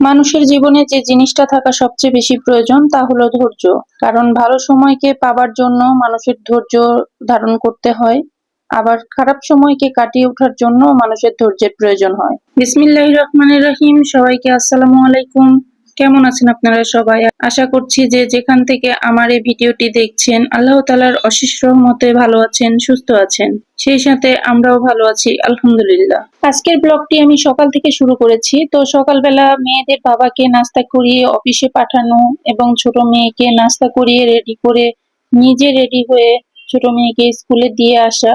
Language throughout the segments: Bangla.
মানুষের জীবনে যে জিনিসটা থাকা সবচেয়ে বেশি প্রয়োজন তা হলো ধৈর্য। কারণ ভালো সময়কে পাবার জন্য মানুষের ধৈর্য ধারণ করতে হয়, আবার খারাপ সময়কে কাটিয়ে ওঠার জন্য মানুষের ধৈর্যের প্রয়োজন হয়। বিসমিল্লাহ রহমানের রহিম, সবাইকে আসসালামু আলাইকুম। কেমন আছেন আপনারা সবাই? আশা করছি যে যেখান থেকে আমার এই ভিডিওটি দেখছেন, আল্লাহ তালার অশেষ রহমতে ভালো আছেন, সুস্থ আছেন। সেই সাথে আমরাও ভালো আছি, আলহামদুলিল্লাহ। আজকের ব্লগটি আমি সকাল থেকে শুরু করেছি। তো সকালবেলা মেয়েদের বাবাকে নাস্তা করিয়ে অফিসে পাঠানো এবং ছোট মেয়েকে নাস্তা করিয়ে রেডি করে নিজে রেডি হয়ে ছোট মেয়েকে স্কুলে দিয়ে আসা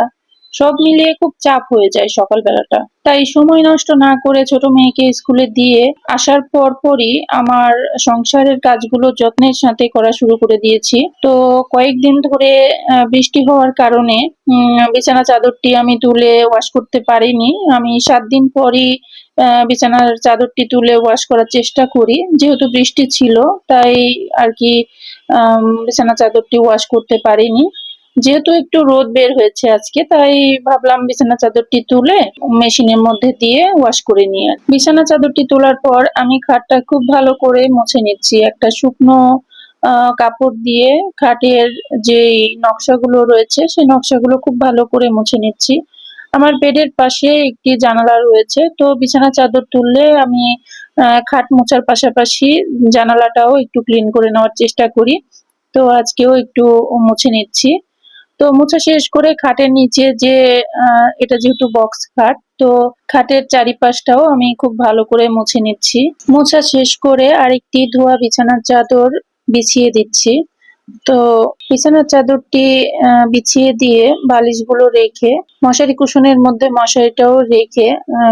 সব মিলিয়ে খুব চাপ হয়ে যায় সকালবেলাটা। তাই সময় নষ্ট না করে ছোট মেয়েকে স্কুলে দিয়ে আসার পর পরই আমার সংসারের কাজগুলো যত্নের সাথে করা শুরু করে দিয়েছি। তো কয়েকদিন ধরে বৃষ্টি হওয়ার কারণে বিছানা চাদরটি আমি তুলে ওয়াশ করতে পারিনি। আমি সাত দিন পরই বিছানার চাদরটি তুলে ওয়াশ করার চেষ্টা করি। যেহেতু বৃষ্টি ছিল, তাই আর কি বিছানা চাদরটি ওয়াশ করতে পারিনি। যেহেতু একটু রোদ বের হয়েছে আজকে, তাই ভাবলাম বিছানা চাদরটি তুলে মেশিনের মধ্যে দিয়ে ওয়াশ করে নিয়ে বিছানা চাদরটি তোলার পর আমি খাটটা খুব ভালো করে মুছে নিচ্ছি। একটা শুকনো কাপড় দিয়ে খাটের যে নকশাগুলো রয়েছে, সেই নকশাগুলো খুব ভালো করে মুছে নিচ্ছি। আমার বেডের পাশে একটি জানালা রয়েছে, তো বিছানা চাদর তুললে আমি খাট মোছার পাশাপাশি জানালাটাও একটু ক্লিন করে নেওয়ার চেষ্টা করি। তো আজকেও একটু মুছে নিচ্ছি। তো মোছা শেষ করে খাটের নিচে যে এটা যেহেতু বক্স খাট, তো খাটের চারিপাশটাও আমি খুব ভালো করে মুছে নিচ্ছি। মোছা শেষ করে আরেকটি ধোয়া বিছানার চাদর বিছিয়ে দিচ্ছি। তো বিছানার চাদরটি বিছিয়ে দিয়ে বালিশগুলো রেখে, মশারি কুশনের মধ্যে মশারিটাও রেখে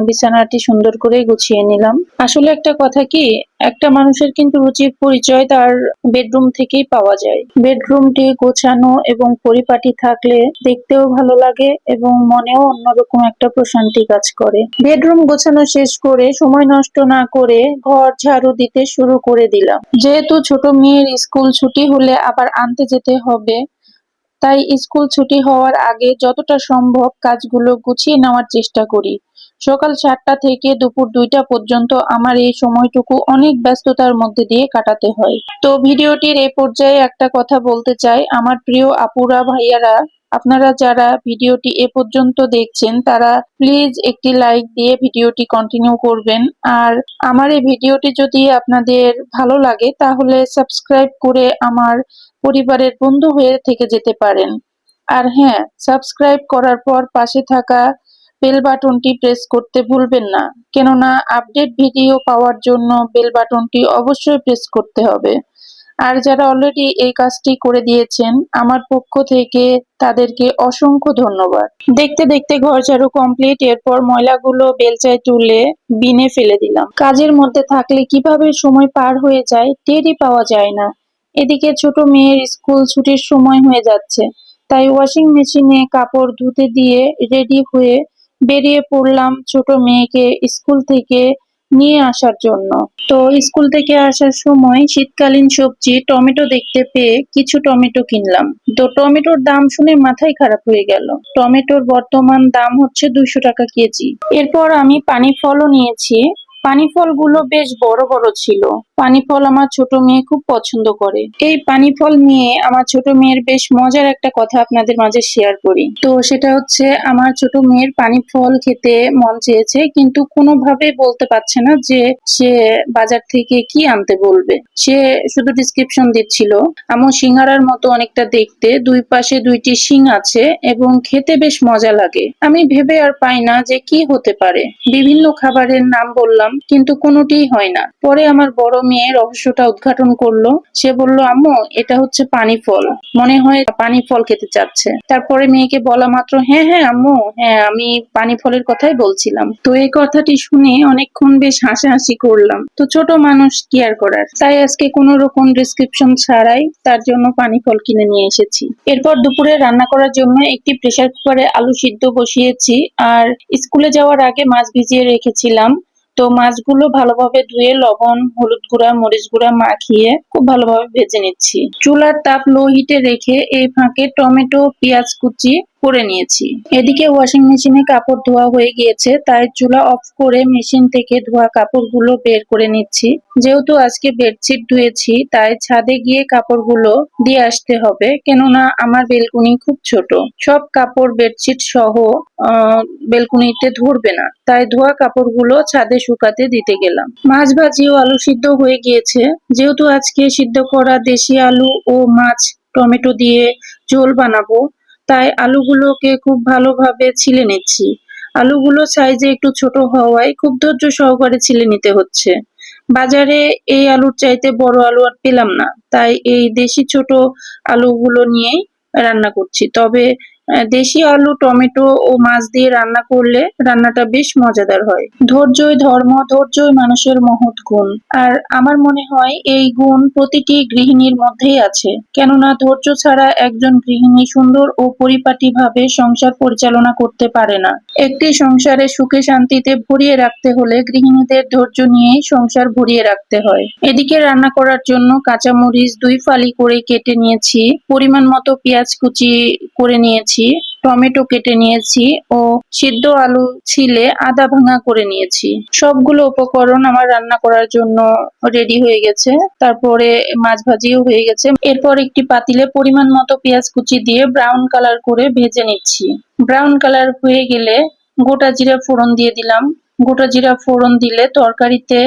বিছানাটি সুন্দর করে গুছিয়ে নিলাম। আসলে একটা কথা কি একটা মানুষের কিন্তু রুচির পরিচয় তার বেডরুম থেকেই পাওয়া যায়। বেডরুমটি গোছানো এবং পরিপাটি থাকলে দেখতেও ভালো লাগে এবং মনেও অন্যরকম একটা প্রশান্তি কাজ করে। বেডরুম গোছানো শেষ করে সময় নষ্ট না করে ঘর ঝাড়ু দিতে শুরু করে দিলাম। যেহেতু ছোট মেয়ের স্কুল ছুটি হলে আবার আনতে যেতে হবে তাই স্কুল ছুটি হওয়ার আগে যতটা সম্ভব কাজগুলো গুছিয়ে নেওয়ার চেষ্টা করি। সকাল সাতটা থেকে দুপুর দুইটা পর্যন্ত আমার এই সময়টুকু অনেক ব্যস্ততার মধ্যে দিয়ে কাটাতে হয়। তো ভিডিওটির এই পর্যায়ে একটা কথা বলতে চাই। আমার প্রিয় আপুরা, ভাইয়ারা আপনারা যারা ভিডিওটি এ পর্যন্ত দেখছেন, তারা প্লিজ একটি লাইক দিয়ে ভিডিওটি কন্টিনিউ করবেন। আর আমার এই ভিডিওটি যদি আপনাদের ভালো লাগে, তাহলে সাবস্ক্রাইব করে আমার পরিবারের বন্ধু হয়ে থেকে যেতে পারেন। আর হ্যাঁ সাবস্ক্রাইব করার পর পাশে থাকা বেল বাটনটি প্রেস করতে ভুলবেন না। কেননা আপডেট ভিডিও পাওয়ার জন্য বেল বাটনটি অবশ্যই প্রেস করতে হবে। আর যারা অলরেডি এই কাজটি করে দিয়েছেন, আমার পক্ষ থেকে তাদেরকে অসংখ্য ধন্যবাদ। দেখতে দেখতে ঘর ঝাড়ু কমপ্লিট এরপর ময়লাগুলো বেলচায় তুলে বিনে ফেলে দিলাম। কাজের মধ্যে থাকলে কীভাবে সময় পার হয়ে যায় টেরই পাওয়া যায় না। এদিকে ছোট মেয়ের স্কুল ছুটির সময় হয়ে যাচ্ছে, তাই ওয়াশিং মেশিনে কাপড় ধুতে দিয়ে রেডি হয়ে বেরিয়ে পড়লাম ছোট মেয়েকে স্কুল থেকে নিয়ে আসার জন্য। তো স্কুল থেকে আসার সময় শীতকালীন সবজি, টমেটো দেখতে পেয়ে কিছু টমেটো কিনলাম। তো টমেটোর দাম শুনে মাথায় খারাপ হয়ে গেল। টমেটোর বর্তমান দাম হচ্ছে দুইশো টাকা কেজি। এরপর আমি পানি ফলও নিয়েছি। পানি ফলগুলো বেশ বড় বড় ছিল। পানি ফল আমার ছোট মেয়ে খুব পছন্দ করে। এই পানি ফল নিয়ে আমার ছোট মেয়ের বেশ মজার একটা কথা আপনাদের মাঝে শেয়ার করি। তো সেটা হচ্ছে, আমার ছোট মেয়ের পানি ফল খেতে মন চেয়েছে, কিন্তু কোনোভাবে বলতে পারছে না যে সে বাজার থেকে কি আনতে বলবে। সে শুধু ডিসক্রিপশন দিচ্ছিল আমার সিঙ্গারার মতো অনেকটা দেখতে, দুই পাশে দুইটি শিং আছে এবং খেতে বেশ মজা লাগে। আমি ভেবে আর পাই না যে কি হতে পারে। বিভিন্ন খাবারের নাম বললাম কিন্তু কোনোটিই হয় না। পরে আমার বড় মেয়ে রহস্যটা উদ্ঘাটন করল। সে বলল, আম্মু, এটা হচ্ছে পানি ফল। মনে হয় পানি ফল খেতে চাচ্ছে। তারপরে মেয়েকে বলা মাত্র হ্যাঁ হ্যাঁ আম্মু হ্যাঁ আমি পানি ফলের কথাই বলছিলাম। তো এই কথাটি শুনে অনেকক্ষণ বেশ হাসাহাসি করলাম। তো ছোট মানুষ কি আর করার? তাই আজকে কোনো রকম ডিসক্রিপশন ছাড়াই তার জন্য পানি ফল কিনে নিয়ে এসেছি। এরপর দুপুরে রান্না করার জন্য একটি প্রেসার কুকারে আলু সিদ্ধ বসিয়েছি। আর স্কুলে যাওয়ার আগে মাছ ভিজিয়ে রেখেছিলাম। তো মাছগুলো ভালোভাবে ধুয়ে লবণ, হলুদ গুঁড়া, মরিচ গুঁড়া মাখিয়ে খুব ভালোভাবে ভেজে নিচ্ছি। চুলার তাপ লো হিটে রেখে এই ফাঁকে টমেটো, পেঁয়াজ কুচি করে নিয়েছি। এদিকে ওয়াশিং মেশিনে কাপড় ধোয়া হয়ে গিয়েছে, তাই চুলা অফ করে মেশিন থেকে ধোয়া কাপড়গুলো বের করে নিচ্ছি। যেহেতু আজকে বেডশিট ধুয়েছি, তাই ছাদে গিয়ে কাপড়গুলো দিয়ে আসতে হবে, কেননা আমার বেলকুনি খুব ছোট। সব কাপড় বেডশিট সহ বেলকুনিতে ধরবে না। তাই ধোয়া কাপড়গুলো ছাদে শুকাতে দিতে গেলাম। মাছ ভাজি ও আলু সিদ্ধ হয়ে গিয়েছে। যেহেতু আজকে সিদ্ধ করা দেশি আলু ও মাছ, টমেটো দিয়ে ঝোল বানাবো তাই আলুগুলোকে খুব ভালোভাবে ছিলে নিচ্ছি। আলুগুলো সাইজে একটু ছোট হওয়ায় খুব ধৈর্য সহকারে ছিলে নিতে হচ্ছে। বাজারে এই আলুর চাইতে বড় আলু আর পেলাম না। তাই এই দেশি ছোট আলুগুলো নিয়েই রান্না করছি। তবে দেশি আলু, টমেটো ও মাছ দিয়ে রান্না করলে রান্নাটা বেশ মজাদার হয়। ধৈর্যই ধর্ম, ধৈর্যই মানুষের মহৎ গুণ। আর আমার মনে হয় এই গুণ প্রতিটি গৃহিণীর মধ্যেই আছে। কেননা ধৈর্য ছাড়া একজন গৃহিণী সুন্দর ও পরিপাটিভাবে সংসার পরিচালনা করতে পারে না। একটি সংসারে সুখে শান্তিতে ভরিয়ে রাখতে হলে গৃহিণীদের ধৈর্য নিয়েই সংসার ভরিয়ে রাখতে হয়। এদিকে রান্না করার জন্য কাঁচামরিচ দুই ফালি করে কেটে নিয়েছি, পরিমাণ মতো পেঁয়াজ কুচি করে নিয়েছি। টমেটো কেটে নিয়েছি ও সিদ্ধ আলু ছিলে আদা ভাঙা করে নিয়েছি। সবগুলো উপকরণ আমার রান্না করার জন্য রেডি হয়ে গেছে। তারপরে মাছ ভাজিও হয়ে গেছে। এরপর একটি পাতিলে পরিমাণ মতো পেঁয়াজ কুচি দিয়ে ব্রাউন কালার করে ভেজে নিচ্ছি। ব্রাউন কালার হয়ে গেলে গোটা জিরা ফোড়ন দিয়ে দিলাম। গোটা জিরা ফোড়ন দিলে তরকারিতে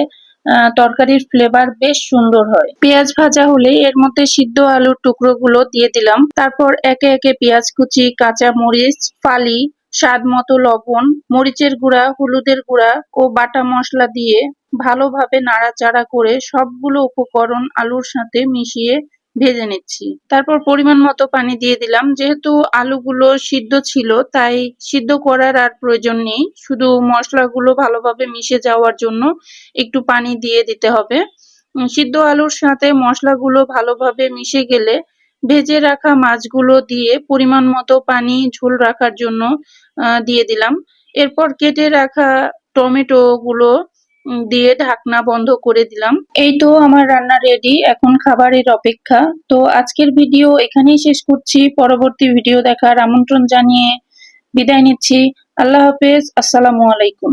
তরকারির ফ্লেভার বেশ সুন্দর হয়। পেঁয়াজ ভাজা হলে এর মধ্যে সিদ্ধ আলুর টুকরো গুলো দিয়ে দিলাম। তারপর একে একে পেঁয়াজ কুচি, কাঁচা মরিচ, ফালি, স্বাদ মতো লবণ, মরিচের গুঁড়া, হলুদের গুঁড়া ও বাটা মশলা দিয়ে ভালোভাবে নাড়াচাড়া করে সবগুলো উপকরণ আলুর সাথে মিশিয়ে ভেজে নিচ্ছি। তারপর পরিমাণ মতো পানি দিয়ে দিলাম। যেহেতু আলুগুলো সিদ্ধ ছিল, তাই সিদ্ধ করার আর প্রয়োজন নেই। শুধু মশলাগুলো ভালোভাবে মিশে যাওয়ার জন্য একটু পানি দিয়ে দিতে হবে। সিদ্ধ আলুর সাথে মশলাগুলো ভালোভাবে মিশে গেলে ভেজে রাখা মাছগুলো দিয়ে পরিমাণ মতো পানি ঝোল রাখার জন্য দিয়ে দিলাম। এরপর কেটে রাখা টমেটো গুলো দিয়ে ঢাকনা বন্ধ করে দিলাম। এই তো আমার রান্না রেডি এখন খাবারের অপেক্ষা। তো আজকের ভিডিও এখানেই শেষ করছি। পরবর্তী ভিডিও দেখার আমন্ত্রণ জানিয়ে বিদায় নিচ্ছি। আল্লাহ হাফেজ, আসসালামু আলাইকুম।